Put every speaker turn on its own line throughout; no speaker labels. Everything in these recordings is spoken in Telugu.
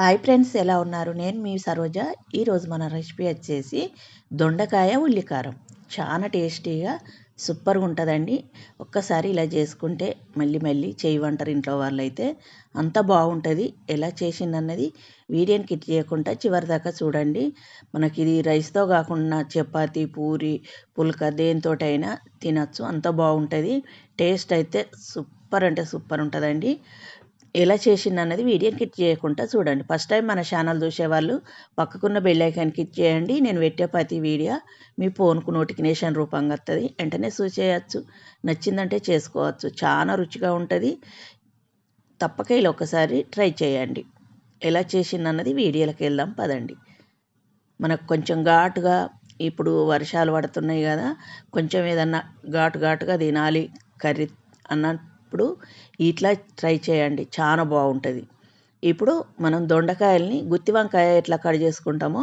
హాయ్ ఫ్రెండ్స్ ఎలా ఉన్నారు? నేను మీ సరోజ. ఈరోజు మన రెసిపీ వచ్చేసి దొండకాయ ఉల్లికారం. చాలా టేస్టీగా సూపర్గా ఉంటుందండి. ఒక్కసారి ఇలా చేసుకుంటే మళ్ళీ మళ్ళీ చేయమంటారు ఇంట్లో వాళ్ళు అయితే అంత బాగుంటుంది. ఎలా చేసిందన్నది వీడియోని కిట్ చేయకుండా చివరి దాకా చూడండి. మనకి ఇది రైస్తో కాకుండా చపాతి పూరి పుల్క దేనితోటైనా తినచ్చు. అంత బాగుంటుంది. టేస్ట్ అయితే సూపర్ అంటే సూపర్ ఉంటుందండి. ఎలా చేసింది అన్నది వీడియోని క్లిక్ చేయకుండా చూడండి. ఫస్ట్ టైం మన ఛానల్ చూసేవాళ్ళు పక్కకున్న బెల్ ఐకాన్ క్లిక్ చేయండి. నేను పెట్టే ప్రతి వీడియో మీ ఫోన్కు నోటిఫికేషన్ రూపంగా వస్తుంది వెంటనే చూసేయచ్చు. నచ్చిందంటే చేసుకోవచ్చు. చాలా రుచిగా ఉంటుంది. తప్పక ఇలా ఒకసారి ట్రై చేయండి. ఎలా చేసింది అన్నది వీడియోలోకి వెళ్దాం. పదండి. మనకు కొంచెం ఘాటుగా ఇప్పుడు వర్షాలు పడుతున్నాయి కదా. కొంచెం ఏదన్నా ఘాటు ఘాటుగా తినాలి. కర్రీ అన్న ఇప్పుడు ఇట్లా ట్రై చేయండి. చాలా బాగుంటుంది. ఇప్పుడు మనం దొండకాయల్ని గుత్తి వంకాయ ఎట్లా కట్ చేసుకుంటామో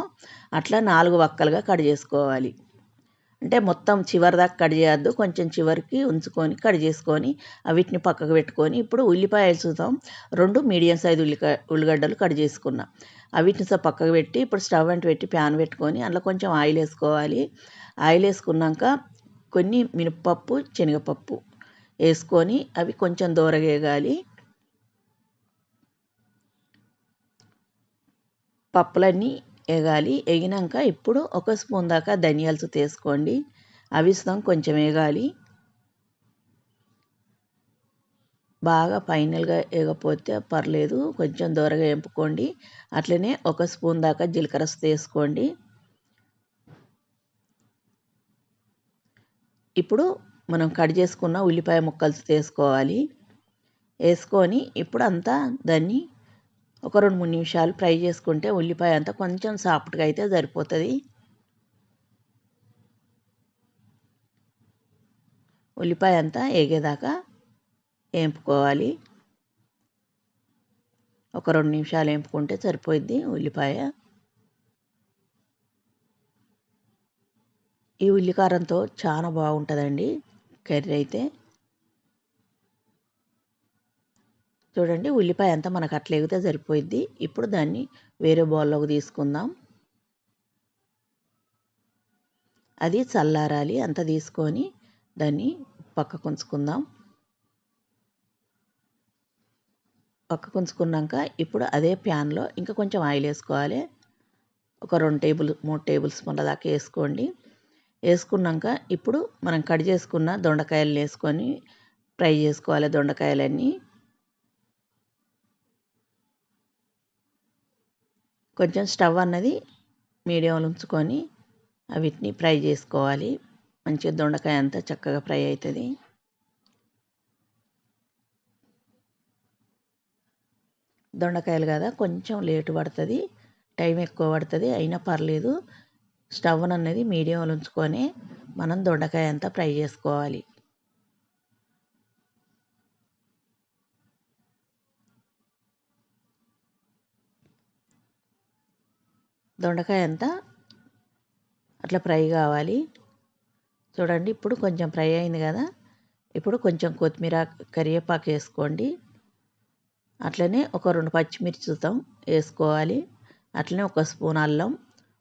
అట్లా నాలుగు వక్కలుగా కట్ చేసుకోవాలి. అంటే మొత్తం చివరి దాకా కట్ చేయొద్దు. కొంచెం చివరికి ఉంచుకొని కట్ చేసుకొని వీటిని పక్కకు పెట్టుకొని ఇప్పుడు ఉల్లిపాయలు చూద్దాం రెండు మీడియం సైజు ఉల్లిక ఉల్లిగడ్డలు కట్ చేసుకున్నా. అవిటిని సో పక్కకు పెట్టి ఇప్పుడు స్టవ్ అంటు పెట్టి ప్యాన్ పెట్టుకొని అందులో కొంచెం ఆయిల్ వేసుకోవాలి. ఆయిల్ వేసుకున్నాక కొన్ని మినపప్పు శనగపప్పు వేసుకొని అవి కొంచెం దూరగేగాలి. పప్పులన్నీ వేగాలి. వేగినాక ఇప్పుడు ఒక స్పూన్ దాకా ధనియాలు తీసుకోండి అవిస్తాం కొంచెం వేగాలి. బాగా ఫైనల్గా వేయకపోతే పర్లేదు. కొంచెం దూరగా ఎంపుకోండి అట్లనే ఒక స్పూన్ దాకా జీలకర్ర తీసుకోండి ఇప్పుడు మనం కట్ చేసుకున్న ఉల్లిపాయ ముక్కలు వేసుకోవాలి. వేసుకొని ఇప్పుడు అంతా దాన్ని ఒక రెండు మూడు నిమిషాలు ఫ్రై చేసుకుంటే ఉల్లిపాయ అంతా కొంచెం సాఫ్ట్గా అయితే సరిపోతుంది. ఉల్లిపాయ అంతా ఏగేదాకా వేపుకోవాలి. ఒక రెండు నిమిషాలు వేపుకుంటే సరిపోయిద్ది ఉల్లిపాయ. ఈ ఉల్లికారంతో చాలా బాగుంటుందండి. కర్రీ అయితే చూడండి ఉల్లిపాయ అంతా మనకు అట్లా ఎగితే సరిపోయిద్ది. ఇప్పుడు దాన్ని వేరే బౌల్లోకి తీసుకుందాం. అది చల్లారాలి అంత తీసుకొని దాన్ని పక్కకు ఉంచుకుందాం. పక్కకు ఉంచుకున్నాక ఇప్పుడు అదే ప్యాన్లో ఇంకా కొంచెం ఆయిల్ వేసుకోవాలి. ఒక రెండు టేబుల్ మూడు టేబుల్ స్పూన్ల దాకా వేసుకోండి. వేసుకున్నాక ఇప్పుడు మనం కట్ చేసుకున్న దొండకాయలు వేసుకొని ఫ్రై చేసుకోవాలి దొండకాయలన్నీ. కొంచెం స్టవ్ అన్నది మీడియంలో ఉంచుకొని వీటిని ఫ్రై చేసుకోవాలి. మంచిగా దొండకాయ అంతా చక్కగా ఫ్రై అవుతుంది. దొండకాయలు కదా కొంచెం లేటు పడుతుంది. టైం ఎక్కువ పడుతుంది అయినా పర్లేదు. స్టవ్ అనేది మీడియంలో ఉంచుకొని మనం దొండకాయ అంతా ఫ్రై చేసుకోవాలి. దొండకాయ అంతా అట్లా ఫ్రై కావాలి. చూడండి ఇప్పుడు కొంచెం ఫ్రై అయింది కదా. ఇప్పుడు కొంచెం కొత్తిమీర కరివేపాకు వేసుకోండి. అట్లనే ఒక రెండు పచ్చిమిర్చితో వేసుకోవాలి. అట్లనే ఒక స్పూన్ అల్లం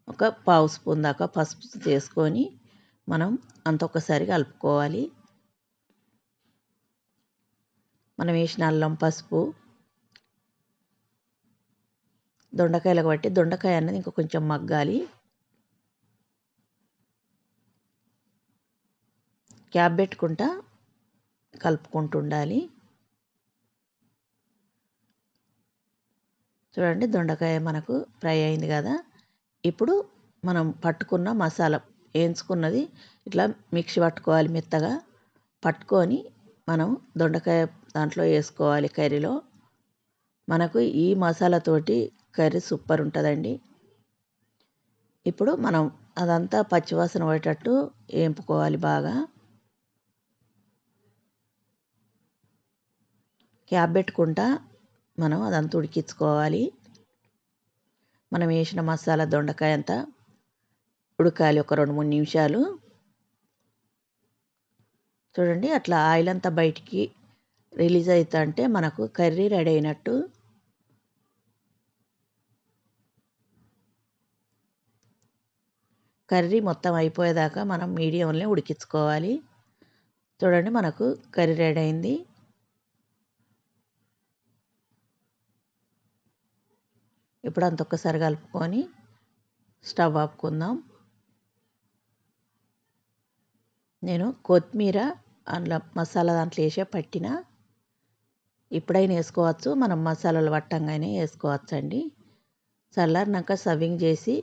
ఒక పావు స్పూన్ దాకా పసుపు చేసుకొని మనం అంత ఒకసారి కలుపుకోవాలి. మనం వేసిన అల్లం పసుపు దొండకాయలు కాబట్టి దొండకాయ అన్నది ఇంకా కొంచెం మగ్గాలి. క్యాప్ పెట్టుకుంటా కలుపుకుంటుండాలి చూడండి దొండకాయ మనకు ఫ్రై అయింది కదా. ఇప్పుడు మనం పట్టుకున్న మసాలా వేయించుకున్నది ఇట్లా మిక్సీ పట్టుకోవాలి మెత్తగా. పట్టుకొని మనం దొండకాయ దాంట్లో వేసుకోవాలి కర్రీలో. మనకు ఈ మసాలాతోటి కర్రీ సూపర్ ఉంటుందండి. ఇప్పుడు మనం అదంతా పచ్చివాసన పోయేటట్టు వేపుకోవాలి బాగా. క్యాప్ పెట్టుకుంటా మనం అదంతా ఉడికించుకోవాలి. మనం వేసిన మసాలా దొండకాయ అంతా ఉడకాలి ఒక రెండు మూడు నిమిషాలు. చూడండి అట్లా ఆయిల్ అంతా బయటికి రిలీజ్ అవుతా అంటే మనకు కర్రీ రెడీ అయినట్టు కర్రీ మొత్తం అయిపోయేదాకా మనం మీడియంలో ఉడికించుకోవాలి. చూడండి మనకు కర్రీ రెడీ అయింది. ఇప్పుడు అంత ఒక్కసారి కలుపుకొని స్టవ్ ఆపుకుందాం. నేను కొత్తిమీర అందులో మసాలా దాంట్లో వేసే పట్టిన ఇప్పుడైనా వేసుకోవచ్చు మనం మసాలాలు పట్టంగానే వేసుకోవచ్చు అండి చల్లారినాక సర్వింగ్ చేసి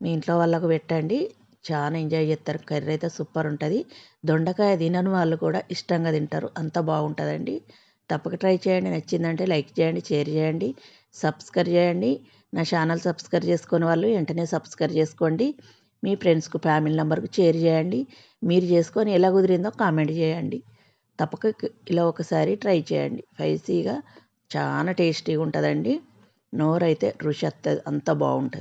మీ ఇంట్లో వాళ్ళకు పెట్టండి. చాలా ఎంజాయ్ చేస్తారు కర్రీ అయితే సూపర్ ఉంటుంది. దొండకాయ తినని వాళ్ళు కూడా ఇష్టంగా తింటారు అంత బాగుంటుందండి. తప్పక ట్రై చేయండి నచ్చిందంటే లైక్ చేయండి షేర్ చేయండి. సబ్స్క్రైబ్ చేయండి. నా ఛానల్ సబ్స్క్రైబ్ చేసుకునే వాళ్ళు వెంటనే సబ్స్క్రైబ్ చేసుకోండి. మీ ఫ్రెండ్స్కు ఫ్యామిలీ నెంబర్కు షేర్ చేయండి. మీరు చేసుకొని ఎలా కుదిరిందో కామెంట్ చేయండి. తప్పక ఇలా ఒకసారి ట్రై చేయండి. స్పైసీగా చాలా టేస్టీగా ఉంటుందండి. నోరైతే రుచి అంత బాగుంటుంది.